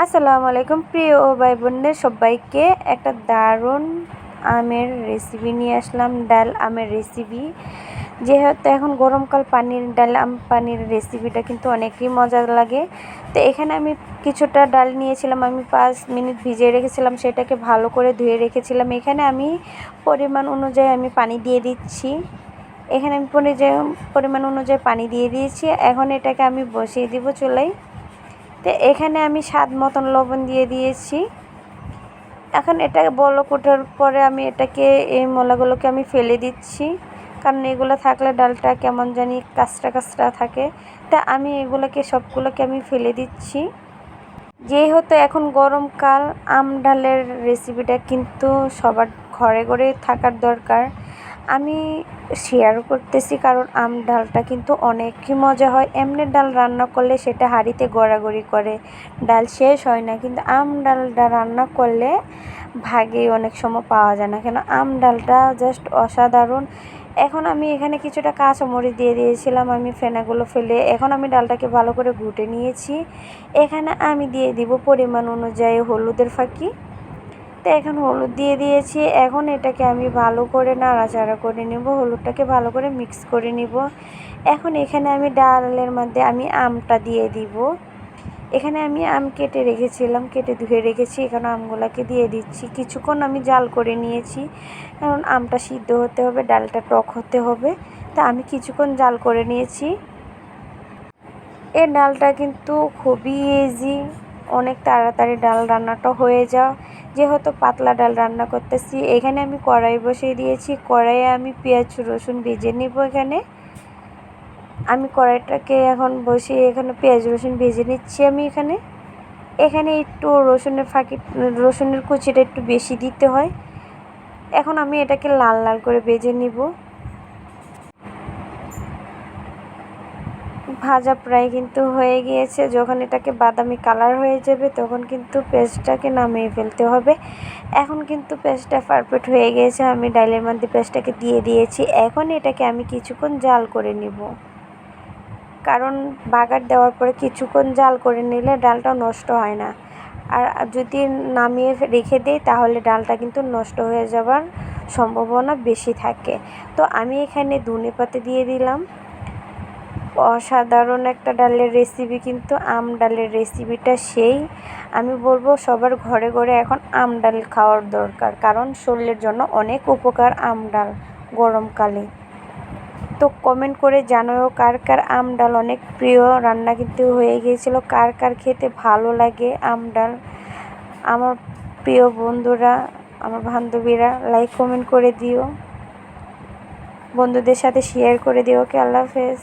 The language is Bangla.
আসসালামু আলাইকুম, প্রিয় ও ভাই বোনদের সবাইকে একটা দারুণ আমের রেসিপি নিয়ে আসলাম, ডাল আমের রেসিপি যেহেতু এখন গরমকাল পানির, ডাল আম পানির রেসিপিটা কিন্তু অনেকই মজা লাগে। তো এখানে আমি কিছুটা ডাল নিয়েছিলাম, আমি পাঁচ মিনিট ভিজিয়ে রেখেছিলাম, সেটাকে ভালো করে ধুয়ে রেখেছিলাম। এখানে আমি পরিমাণ অনুযায়ী আমি পানি দিয়ে দিচ্ছি। এখানে আমি পরিমাণ অনুযায়ী পানি দিয়ে দিয়েছি। এখন এটাকে আমি বসিয়ে দিব চুলায়। এখানে আমি স্বাদ মতন লবণ দিয়ে দিয়েছি। এখন এটা বলক ওঠার পরে আমি এটাকে, এই মলাগুলোকে আমি ফেলে দিচ্ছি। কারণ এগুলো থাকলে ডালটা কেমন জানি কাঁচটা কাঁচটা থাকে। তা আমি এগুলোকে, সবগুলোকে আমি ফেলে দিচ্ছি। যেহেতু এখন গরমকাল আম ডালের রেসিপিটা কিন্তু সবার ঘরে ঘরে থাকার দরকার। আমি শেয়ার করতেছি কারণ আম ডালটা কিন্তু অনেকই মজা হয়। এমনি ডাল রান্না করলে সেটা হাঁড়িতে গড়াগড়ি করে। ডাল শেষ হয় না, কিন্তু আম ডালটা রান্না করলে ভাগে অনেক সময় পাওয়া যায় না। কেন আম ডালটা জাস্ট অসাধারণ। এখন আমি এখানে কিছুটা কাঁচামরিচ দিয়ে দিয়েছিলাম, আমি ফেনাগুলো ফেলে এখন আমি ডালটাকে ভালো করে ঘুটে নিয়েছি। এখানে আমি দিয়ে দিব পরিমাণ অনুযায়ী হলুদের ফাঁকি। তো এখন হলুদ দিয়ে দিয়েছি। এখন এটাকে আমি ভালো করে নাড়াচাড়া করে নেব, হলুদটাকে ভালো করে মিক্স করে নিব। এখন এখানে আমি ডালের মধ্যে আমি আমটা দিয়ে দিব। এখানে আমি আম কেটে রেখেছিলাম, কেটে ধুয়ে রেখেছি। এখানে আমগুলোকে দিয়ে দিচ্ছি। কিছুক্ষণ আমি জাল করে নিয়েছি। কারণ আমটা সিদ্ধ হতে হবে, ডালটা টক হতে হবে। তা আমি কিছুক্ষণ জাল করে নিয়েছি। এ ডালটা কিন্তু খুবই ইজি অনেক তাড়াতাড়ি ডাল রান্নাটা হয়ে যাও। যেহেতু পাতলা ডাল রান্না করতেছি, এখানে আমি কড়াই বসিয়ে দিয়েছি। কড়াইয়ে আমি পেঁয়াজ, রসুন ভেজে নিব এখানে। আমি কড়াইটাকে এখন বসিয়ে এখানে পেঁয়াজ, রসুন ভেজে নিচ্ছি আমি এখানে। এখানে একটু রসুনের ফাঁকি, রসুনের কুচিটা একটু বেশি দিতে হয়। এখন আমি এটাকে লাল লাল করে ভেজে নিব। ভাজা প্রায় কিন্তু হয়ে গিয়েছে। যখন এটাকে বাদামি কালার হয়ে যাবে, তখন কিন্তু পেস্টটাকে নামিয়ে ফেলতে হবে। এখন কিন্তু পেস্টটা পারফেক্ট হয়ে গিয়েছে। আমি ডালের মধ্যে পেস্টটাকে দিয়ে দিয়েছি। এখন এটাকে আমি কিছুক্ষণ জাল করে নিব। কারণ বাগার দেওয়ার পরে কিছুক্ষণ জাল করে নিলে ডালটা নষ্ট হয় না। আর যদি নামিয়ে রেখে দিই, তাহলে ডালটা কিন্তু নষ্ট হয়ে যাবার সম্ভাবনা বেশি থাকে। তো আমি এখানে ধনে পাতা দিয়ে দিলাম। অসাধারণ একটা ডালের রেসিপি কিন্তু আম ডালের রেসিপিটা সেই। আমি বলব সবার ঘরে ঘরে এখন আম ডাল খাওয়ার দরকার, কারণ শরীরের জন্য অনেক উপকার আম ডাল গরমকালে। তো কমেন্ট করে জানাও কার কার আম ডাল অনেক প্রিয়, রান্না কিন্তু হয়ে গিয়েছিল, কার কার খেতে ভালো লাগে আম ডাল। আমার প্রিয় বন্ধুরা, আমার বান্ধবীরা লাইক কমেন্ট করে দিও। বন্ধুদের সাথে শেয়ার করে দিও, ওকে আল্লাহ হাফেজ।